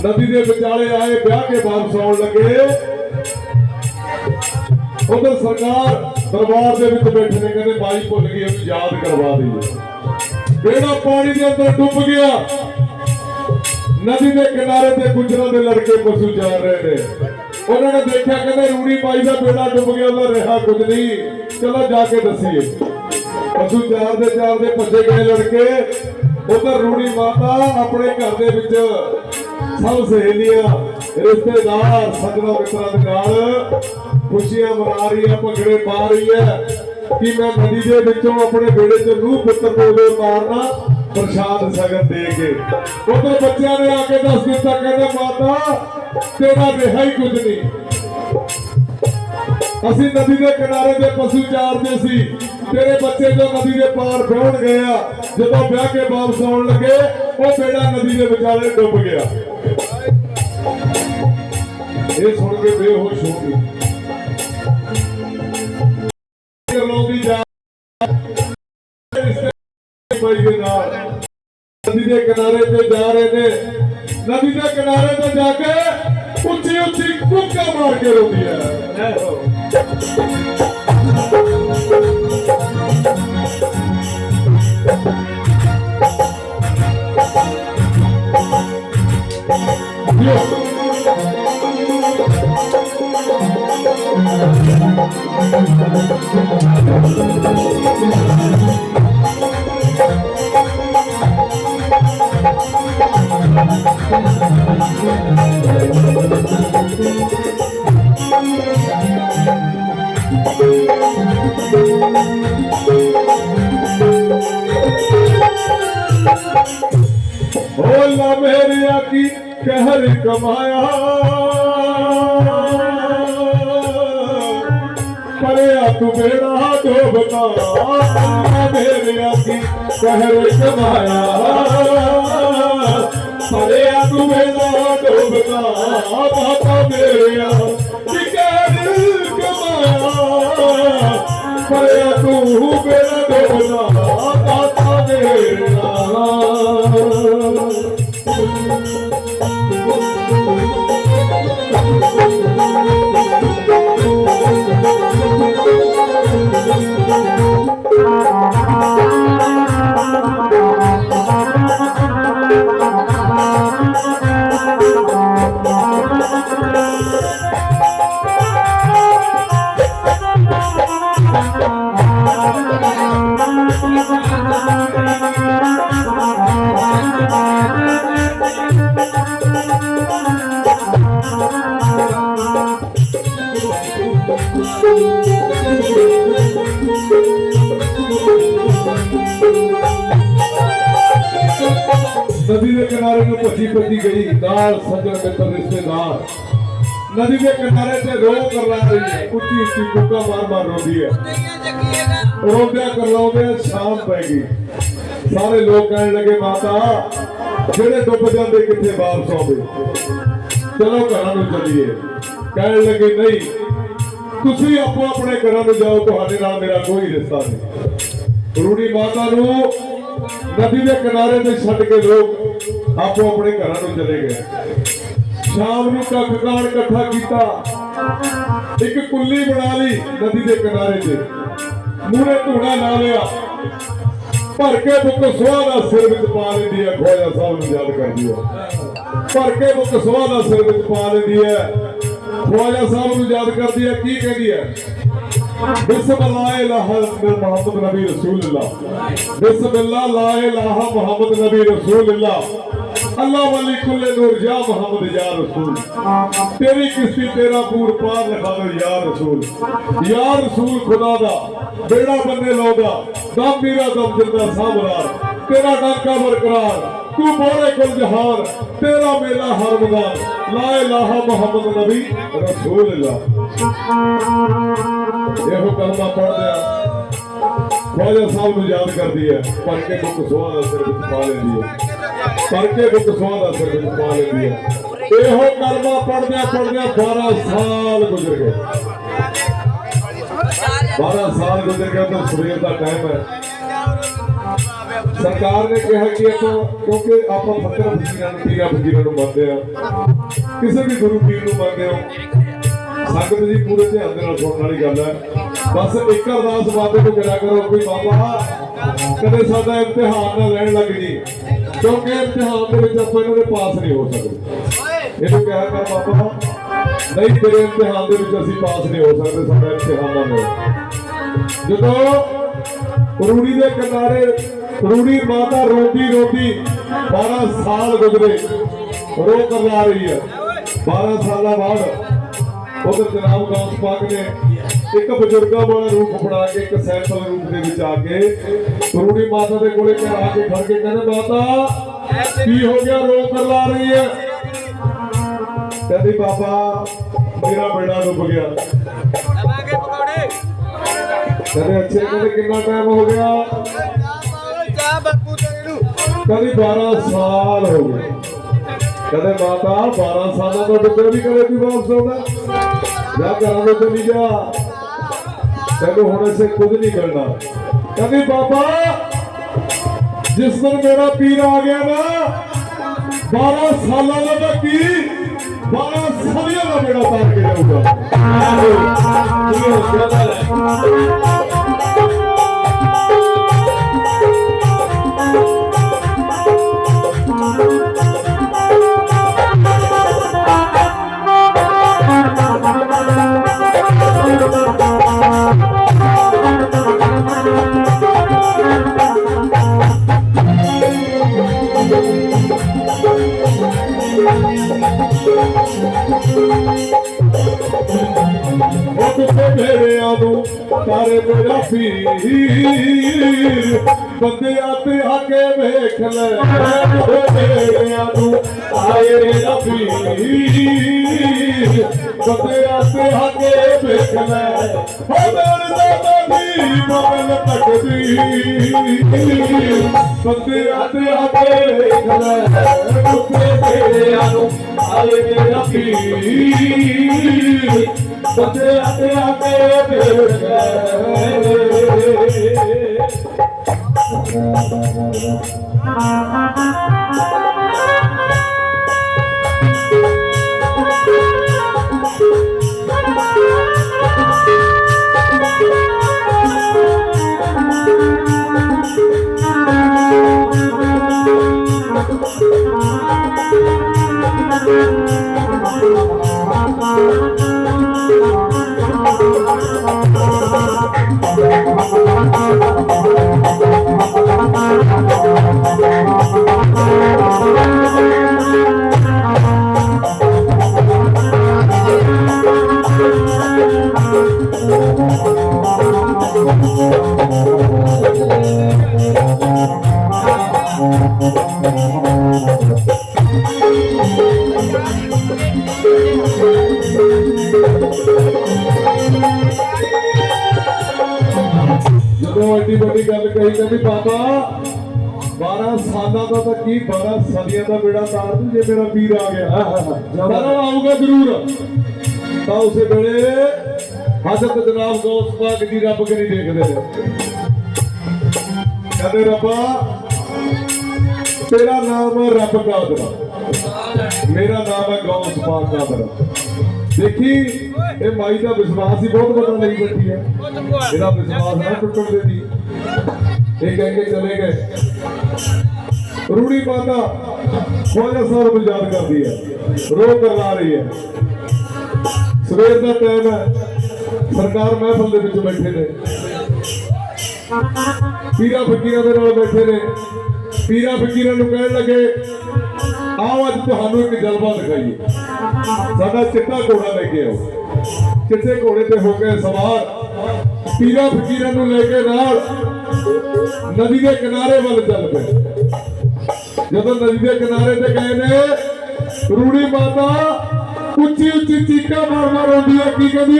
ਨਦੀ ਦੇ ਵਿਚਾਲੇ ਆਏ, ਵਿਆਹ ਕੇ ਵਾਪਸ ਆਉਣ ਲੱਗੇ। ਉਧਰ ਸਰਕਾਰ ਦਰਬਾਰ ਦੇ ਵਿੱਚ ਬੈਠੇ ਨੇ, ਕਹਿੰਦੇ ਬਾਈ ਭੁੱਲ ਗਈ ਉਹਨੂੰ ਯਾਦ ਕਰਵਾ ਦਈਏ। ਬੇੜਾ ਪਾਣੀ ਦੇ ਅੰਦਰ ਡੁੱਬ ਗਿਆ, ਨਦੀ ਦੇ ਕਿਨਾਰੇ ਤੇ ਗੁਜਰਾਂ ਦੇ ਲੜਕੇ ਪਸ਼ੂ ਜਾ ਰਹੇ ਨੇ। ਉਹਨਾਂ ਨੇ ਦੇਖਿਆ, ਕਹਿੰਦੇ ਰੂੜੀ ਬਾਈ ਦਾ ਬੇੜਾ ਡੁੱਬ ਗਿਆ, ਉਹਦਾ ਰਿਹਾ ਕੁਝ ਨਹੀਂ। ਚਲੋ ਜਾ ਕੇ ਦੱਸੀਏ। ਪਸ਼ੂ ਚਾਰ ਦੇ ਚਾਰ ਦੇ ਭੱਜੇ ਗਏ ਲੜਕੇ। ਉਧਰ ਰੂੜੀ ਮਾਤਾ ਆਪਣੇ ਘਰ ਦੇ ਵਿੱਚ ਸਭ ਸਹੇਲੀਆਂ, ਰਿਸ਼ਤੇਦਾਰ, ਸੱਜਣਾ, ਮਿੱਤਰਾਂ ਦੇ ਨਾਲ ਖੁਸ਼ੀਆਂ ਮਨਾ ਰਹੀ ਹੈ, ਭੰਗੜੇ ਪਾ ਰਹੀ ਹੈ ਕਿ ਮੈਂ ਨਦੀ ਦੇ ਵਿੱਚੋਂ ਆਪਣੇ ਬੇੜੇ 'ਚ ਰੂਹ ਪੁੱਤਰ ਨੂੰ ਉਦੋਂ ਪ੍ਰਸ਼ਾਦ ਸਗਨ ਦੇ ਕੇ। ਉਧਰ ਬੱਚਿਆਂ ਨੇ ਆ ਕੇ ਦੱਸ ਦਿੱਤਾ, ਕਹਿੰਦੇ, ਮਾਤਾ, ਤੇਰਾ ਰਿਹਾ ਹੀ ਕੁਝ ਨਹੀਂ। ਅਸੀਂ ਨਦੀ ਦੇ ਕਿਨਾਰੇ ਤੇ ਪਸ਼ੂ ਚਾਰਦੇ ਸੀ। ਤੇਰੇ ਬੱਚੇ ਜੋ ਨਦੀ ਦੇ ਪਾਰ ਪਹੁੰਚ ਗਏ ਆ। ਜਦੋਂ ਵਿਆਹ ਕੇ ਵਾਪਸ ਆਉਣ ਲੱਗੇ, ਉਹ ਬੇੜਾ ਨਦੀ ਦੇ ਵਿਚਾਲੇ ਡੁੱਬ ਗਿਆ। ਇਹ ਸੁਣ ਕੇ ਬੇਹੋਸ਼ ਹੋ ਗਈ ਕਰਲਾਉਂਦੀ ਜਾ ਭਾਈ ਦੇ ਨਾਲ। ਨਦੀ ਦੇ ਕਿਨਾਰੇ ਤੇ ਜਾ ਰਹੇ ਨੇ। ਨਦੀ ਦੇ ਕਿਨਾਰੇ ਤੇ ਜਾ ਕੇ ਉੱਚੀ ਉੱਚੀ ਕੁੱਕਾ ਮਾਰ ਕੇ ਰੋਂਦੀ ਕਹਿਰ ਕਮਾਇਆ। ਪਰਿਆ ਤੂੰ ਬੇੜਾ ਡੋਬਦਾ ਮੇਰਿਆ ਕੀ ਕਹਿਰ ਕਮਾਇਆ। ਪਰਿਆ ਤੂੰ ਬੇੜਾ ਡੋਬਦਾ ਬਾਬਾ ਮੇਰਿਆ ਨਦੀ ਨੂੰ ਭੱਜੀ ਭੱਜੀ ਗਈ, ਨਾਲ ਸੱਜਣ ਮਿੱਤਰ ਰਿਸ਼ਤੇਦਾਰ ਨਦੀ ਦੇ ਕਿਨਾਰੇ ਤੇ ਰੋ ਕਰ ਰਹੀ ਹੈ, ਉੱਚੀ ਉੱਚੀ ਕੁੱਕਾ ਮਾਰ ਮਾਰ ਰੋਂਦੀ ਹੈ। ਰੋਂਦਿਆਂ ਕਰਲਾਉਂਦਿਆਂ ਸ਼ਾਮ ਪੈ ਗਈ। ਸਾਰੇ ਲੋਕ ਕਹਿਣ ਲੱਗੇ, ਮਾਤਾ, ਜਿਹੜੇ ਡੁੱਬ ਜਾਂਦੇ ਕਿੱਥੇ ਵਾਪਸ ਆਉਂਦੇ? ਚਲੋ ਘਰਾਂ ਨੂੰ ਚੱਲੀਏ। ਕਹਿਣ ਲੱਗੇ, ਨਹੀਂ, ਤੁਸੀਂ ਆਪੋ ਆਪਣੇ ਘਰਾਂ ਨੂੰ ਜਾਓ, ਤੁਹਾਡੇ ਨਾਲ ਮੇਰਾ ਕੋਈ ਰਿਸ਼ਤਾ ਨਹੀਂ। ਰੂੜੀ ਮਾਤਾ ਨੂੰ ਨਦੀ ਦੇ ਕਿਨਾਰੇ ਤੇ ਛੱਡ ਕੇ ਲੋਕ ਆਪੋ ਆਪਣੇ ਘਰਾਂ ਨੂੰ ਚਲੇ ਗਏ। ਸ਼ਾਮ ਨੂੰ ਕੱਖ ਕਾਣ ਇਕੱਠਾ ਕੀਤਾ। ਇੱਕ ਕੁੱਲੀ ਬਣਾ ਲਈ ਨਦੀ ਦੇ ਕਿਨਾਰੇ ਤੇ। ਮੂਰੇ ਧੂੜਾ ਲਾ ਲਿਆ। ਭਰ ਕੇ ਬੁੱਕ ਸੁਆਹ ਦਾ ਸਿਰ ਵਿੱਚ ਪਾ ਲੈਂਦੀ ਹੈ ਖਵਾਜਾ ਸਾਹਿਬ ਨੂੰ ਯਾਦ ਕਰਦੀ ਹੈ। ਭਰ ਕੇ ਬੁੱਕ ਸੁਆਹ ਦਾ ਸਿਰ ਵਿੱਚ ਪਾ ਲੈਂਦੀ ਹੈ। ਖਵਾਜਾ ਸਾਹਿਬ ਨੂੰ ਯਾਦ ਕਰਦੀ ਹੈ, ਕੀ ਕਹਿੰਦੀ ਹੈ? ਬਿਸਮਿਲ੍ਲਾਹ ਇਲਾਹਾ ਮੁਹੰਮਦ ਨਬੀ ਰਸੂਲullah ਬਿਸਮਿਲ੍ਲਾਹ ਲਾ ਇਲਾਹਾ ਮੁਹੰਮਦ ਨਬੀ ਰਸੂਲullah ਅੱਲਾਹ ਵਲੀ ਕੁੱਲੇ ਨੂਰ ਜਾ ਮੁਹੰਮਦ ਯਾ ਰਸੂਲ ਤੇਰੀ ਕਿਸ਼ਤੀ ਤੇਰਾ ਪੂਰ ਪਾਰ ਲਿਖਾ ਦੋ ਯਾ ਰਸੂਲ ਯਾ ਰਸੂਲ ਖੁਦਾ ਦਾ ਬੇੜਾ ਬੰਨੇ ਲਾਉਂਦਾ ਦਮ ਮੀਰਾ ਦਮ ਜਿੰਦਾ ਸਾਹਮਣਾ ਤੇਰਾ ਡਾਕਾ ਬਰਕਰਾਰ ਤੂੰ ਮੋਰੇ ਕੁਲ ਜਹਾਨ ਤੇਰਾ ਮੇਲਾ ਹਰ ਮਦਾਨ ਲਾ ਇਲਾਹਾ ਮੁਹੰਮਦ ਨਬੀ ਰਸੂਲullah ਇਹੋ ਕਲਮਾ ਪੜ੍ਹਦੇ ਆ ਖਵਾਜਾ ਸਾਹਿਬ ਨੂੰ ਯਾਦ ਕਰਦੀ ਹੈ ਪੜ੍ਹ ਕੇ ਬੁੱਕ ਸੁਆਹ ਦਾ ਸਿਰ ਵਿੱਚ ਪਾ ਲੈਂਦੀ ਹੈ ਪੜ੍ਹ ਕੇ ਬੁੱਕ ਸੁਆਹ ਦਾ ਸਿਰ ਵਿੱਚ ਪਾ ਲੈਂਦੀ ਹੈ। ਇਹੋ ਕਲਮਾ ਪੜ੍ਹਦਿਆਂ ਪੜ੍ਹਦਿਆਂ 12 ਸਾਲ ਗੁਜ਼ਰ ਗਏ। 12 ਸਾਲ ਗੁਜ਼ਰ ਗਏ ਤਾਂ ਸਵੇਰ ਦਾ ਟਾਈਮ ਹੈ। ਸਰਕਾਰ ਨੇ ਕਿਹਾ ਕਿ ਆਪਾਂ ਕਿਉਂਕਿ ਆਪਾਂ ਫਕਰ ਫਕੀਰਾਂ ਨੂੰ ਪੀਰਾਂ ਫਕੀਰਾਂ ਨੂੰ ਮੰਨਦੇ ਆ ਕਿਸੇ ਵੀ ਗੁਰੂ ਪੀਰ ਨੂੰ ਮੰਨਦੇ ਹੋ। ਸੰਗਤ ਜੀ ਪੂਰੇ ਧਿਆਨ ਦੇ ਨਾਲ ਸੁਣਨ ਵਾਲੀ ਗੱਲ ਹੈ। ਬਸ ਇੱਕ ਅਰਦਾਸ ਵਾਦੇ ਤੋਂ ਕਰਿਆ ਕਰੋ ਕੋਈ ਬਾਬਾ, ਕਦੇ ਸਾਡਾ ਇਮਤਿਹਾਨ ਨਾ ਲੈਣ ਲੱਗ ਜੀ, ਕਿਉਂਕਿ ਇਮਤਿਹਾਨ ਦੇ ਵਿੱਚ ਆਪਾਂ ਇਹਨਾਂ ਦੇ ਪਾਸ ਨਹੀਂ ਹੋ ਸਕਦੇ। ਇਹਨੂੰ ਕਿਹਾ ਕਰ ਬਾਬਾ, ਨਹੀਂ, ਤੇਰੇ ਇਮਤਿਹਾਨ ਦੇ ਵਿੱਚ ਅਸੀਂ ਪਾਸ ਨਹੀਂ ਹੋ ਸਕਦੇ, ਸਾਡਾ ਇਮਤਿਹਾਨ ਨਾ ਲਓ ਜਦੋਂ ਰੂੜੀ ਦੇ ਕਿਨਾਰੇ, ਰੂੜੀ ਮਾਤਾ ਰੋਂਦੀ ਰੋਂਦੀ 12 ਸਾਲ ਗੁਜ਼ਰੇ ਰੋ ਕਰਵਾ ਰਹੀ ਹੈ। 12 ਸਾਲਾਂ ਬਾਅਦ ਉਧਰ ਜਨਾਬ ਗੌਸ ਪਾਕ ਨੇ ਇੱਕ ਬਜ਼ੁਰਗਾਂ ਵਾਲਾ ਰੂਪ ਫੜਾ ਕੇ, ਇੱਕ ਸੈਂਪਲ ਰੂਪ ਦੇ ਵਿੱਚ ਆ ਕੇ ਰੂੜੀ ਮਾਤਾ ਦੇ ਕੋਲੇ ਘਰ ਆ ਕੇ ਖੜ ਕੇ ਕਹਿੰਦੇ, ਮਾਤਾ, ਕੀ ਹੋ ਗਿਆ? ਰੋ ਕਰ ਲਾ ਰਹੀ ਹੈ? ਕਹਿੰਦੀ, ਬਾਬਾ, ਮੇਰਾ ਬੇੜਾ ਡੁੱਬ ਗਿਆ। ਲਵਾਂਗੇ ਪਕੌੜੇ ਕਹਿੰਦੇ, ਅੱਛੇ, ਕਹਿੰਦੇ, ਕਿੰਨਾ ਟਾਈਮ ਹੋ ਗਿਆ? ਚਾਹ ਬਾਪੂ ਤੇਰੇ ਨੂੰ ਕਹਿੰਦੀ 12 ਸਾਲ ਹੋ ਗਏ। ਕਹਿੰਦੇ ਮਾਤਾ 12 ਸਾਲਾਂ ਤੋਂ ਡੁੱਬੇ ਵੀ ਕਦੇ ਵੀ ਵਾਪਸ ਆਉਂਦਾ ਜਾ ਘਰਾਂ ਦੇ ਚਲੀ ਜਾ ਤੈਨੂੰ ਹੁਣ ਇਸੇ ਕੁਝ ਨਹੀਂ ਮਿਲਣਾ ਕਹਿੰਦੀ ਬਾਬਾ, ਜਿਸ ਦਿਨ ਮੇਰਾ ਪੀਰ ਆ ਗਿਆ ਨਾ 12 ਸਾਲਾਂ ਦਾ ਤਾਂ ਕੀ 12 ਸਾਲਾਂ ਦਾ ਮੇਰਾ ਤਾਰ ਕੇ ਜਾਊਗਾ। ਪੀਰ ਬੰਦਿਆਂ ਤੇ ਆ ਕੇ ਵੇਖ ਲੈ ਉਹ ਭੇੜਿਆਂ ਨੂੰ ਤਾਰੇ ਮੇਰਾ ਪੀਰ ਬੰਦਿਆਂ ਤੇ ਆ ਕੇ ਵੇਖ ਲੈ ਹੋ ਮੇਰੇ ਦਾਦਾ ਦੀ ਮਗਲ ਤੱਕਦੀ ਬੰਦਿਆਂ ਤੇ ਆ ਕੇ ਵੇਖ ਲੈ ਉੱਤੇ ਭੇੜਿਆਂ ਨੂੰ ਤਾਰੇ ਮੇਰਾ ਪੀਰ ਬੰਦੇ ਆਤੇ ਆਤੇ ਫੇਰ ਗਏ ਜਦੋਂ ਐਡੀ ਵੱਡੀ ਗੱਲ ਕਹੀ ਕਹਿੰਦੀ ਬਾਬਾ 12 ਸਾਲਾਂ ਦਾ ਤਾਂ ਕੀ 12 ਸਦੀਆਂ ਦਾ ਬੇੜਾ ਤਾਰ ਦੂੰ ਜੇ ਮੇਰਾ ਵੀਰ ਆ ਗਿਆ। ਜਦੋਂ ਆਊਗਾ ਜ਼ਰੂਰ। ਤਾਂ ਉਸੇ ਵੇਲੇ ਹਜ਼ਰਤ ਜਨਾਬ ਗੌਸ ਪਾਕ ਜੀ ਰੱਬ ਕਰੀ ਦੇਖਦੇ ਨੇ। ਕਹਿੰਦੇ ਰੱਬਾ, ਤੇਰਾ ਨਾਮ ਹੈ ਰੱਬ ਕਾਦਰ ਮੇਰਾ ਨਾਮ ਹੈ ਗੌਸ ਪਾਕ ਕਾਦਰ ਦੇਖੀ, ਇਹ ਮਾਈ ਦਾ ਵਿਸ਼ਵਾਸ ਹੀ ਬਹੁਤ ਵੱਡਾ ਲਈ ਬੈਠੀ ਹੈ। ਇਹਦਾ ਵਿਸ਼ਵਾਸ ਨਾ ਟੁੱਟਣ ਦੇਦੀ ਇਹ ਕਹਿ ਕੇ ਚਲੇ ਗਏ। ਰੂੜੀ ਮਾਤਾ ਖੋਜਾ ਸਾਹਿਬ ਯਾਦ ਕਰਦੀ ਹੈ। ਰੋ ਕਰ ਰਹੀ ਹੈ। ਸਵੇਰ ਦਾ ਟਾਈਮ ਹੈ। ਸਰਕਾਰ ਮਹਿਫਲ ਦੇ ਵਿੱਚ ਬੈਠੇ ਨੇ। ਪੀਰਾ ਫਕੀਰਾਂ ਦੇ ਨਾਲ ਬੈਠੇ ਨੇ। ਪੀਰਾ ਫਕੀਰਾਂ ਨੂੰ ਕਹਿਣ ਲੱਗੇ, ਆਓ ਅੱਜ ਤੁਹਾਨੂੰ ਇੱਕ ਜਲਵਾ ਦਿਖਾਈਏ। ਸਾਡਾ ਚਿੱਟਾ ਘੋੜਾ ਲੈ ਕੇ ਆਓ। ਚਿੱਟੇ ਘੋੜੇ ਤੇ ਹੋ ਗਏ ਸਵਾਰ। ਪੀਰਾ ਫਕੀਰਾਂ ਨੂੰ ਲੈ ਕੇ ਨਾਲ ਨਦੀ ਦੇ ਕਿਨਾਰੇ ਵੱਲ ਚੱਲ ਪਏ। ਜਦੋਂ ਨਦੀ ਦੇ ਕਿਨਾਰੇ ਤੇ ਗਏ ਨੇ, ਰੂੜੀ ਮਾਤਾ ਉੱਚੀ ਉੱਚੀ ਚੀਕਾਂ ਮਾਰ ਮਾਰ ਆਉਂਦੀ ਹੈ ਕੀ ਕਹਿੰਦੀ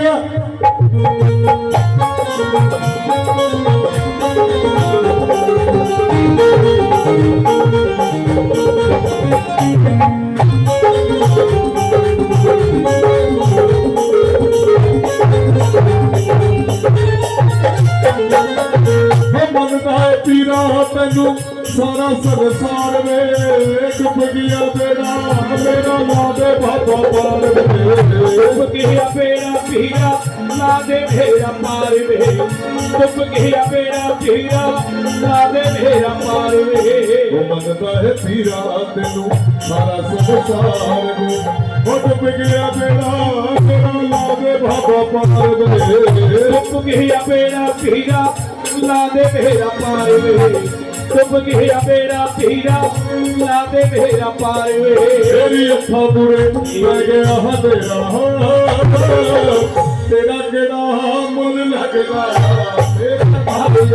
ਪੀਰਾ ਤੈਨੂੰ ਸਾਰਾ ਸੰਸਾਰ ਵੇ ਡੁੱਬ ਗਿਆ ਤੇਰਾ ਮੇਰਾ ਲਾਦੇ ਬਾਬਾ ਪਾਰ ਵੇ। ਡੁੱਬ ਗਿਆ ਪੀਰਾ ਲਾ ਦੇ ਮੇਰਾ ਪਾਰ ਵੇ। ਡੁੱਬ ਗਿਆ ਪੀਰਾ ਲਾ ਦੇ ਮੇਰਾ ਪਾਰ ਵੇ। ਉਹ ਮੰਨਦਾ ਹੈ ਪੀਰਾ ਤੈਨੂੰ ਸਾਰਾ ਸੰਸਾਰ ਵੇ। ਉਹ ਗਿਆ ਤੇਰਾ ਮੇਰਾ ਲਾਦੇ ਬਾਬਾ ਪਾਰ ਵੇ। ਡੁੱਬ ਗਿਆ ਪੀਰਾ ਲਾ ਦੇ ਮੇਰਾ ਪਾਰ ਵੇ ਡੁੱਬ ਗਿਆ ਬੇੜਾ ਪੀਰਾ ਲਾ ਦੇ ਮੇਰਾ ਪਾਰ ਵੇ ਤੇਰੀ ਅੱਖਾਂ ਬੁਰੇ ਮੈਂ ਗਿਆ ਹਾਂ ਤੇਰਾ ਤੇਰਾ ਕਿਹੜਾ ਮੁੱਲ ਲੱਗਦਾ ਤੇਰਾ ਭਾਵੇਂ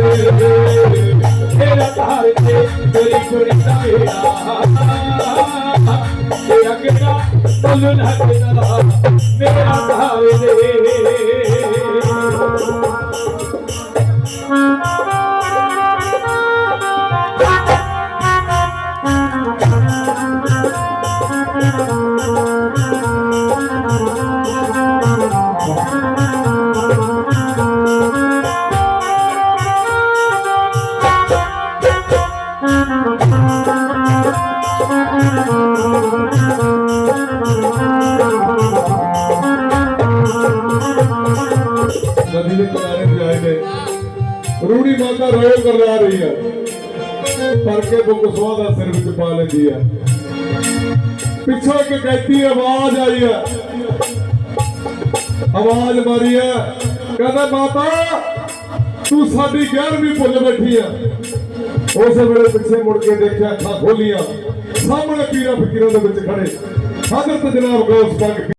ਤੇਰਾ ਘਰ ਤੇ ਤੇਰੀ ਕੁੜੀ ਦਾ ਮੇਰਾ ਤੇਰਾ ਕਿਹੜਾ ਕਰਵਾ ਰਹੀ ਹੈ। ਪਰ ਕੇ ਬੁੱਕ ਦਾ ਸਿਰ ਵਿੱਚ ਪਾ ਲੈਂਦੀ ਹੈ। ਪਿੱਛੋਂ ਇੱਕ ਕੈਤੀ ਆਵਾਜ਼ ਆਈ ਹੈ। ਆਵਾਜ਼ ਮਾਰੀ ਹੈ। ਕਹਿੰਦਾ, ਮਾਤਾ, ਤੂੰ ਸਾਡੀ 11ਵੀਂ ਭੁੱਲ ਬੈਠੀ ਆ ਉਸ ਵੇਲੇ ਪਿੱਛੇ ਮੁੜ ਕੇ ਦੇਖਿਆ ਅੱਖਾਂ ਖੋਲੀਆਂ। ਸਾਹਮਣੇ ਪੀਰਾਂ ਫਕੀਰਾਂ ਦੇ ਵਿੱਚ ਖੜੇ। ਹਜ਼ਰਤ ਜਨਾਬ ਗੌਸ ਪਾਕ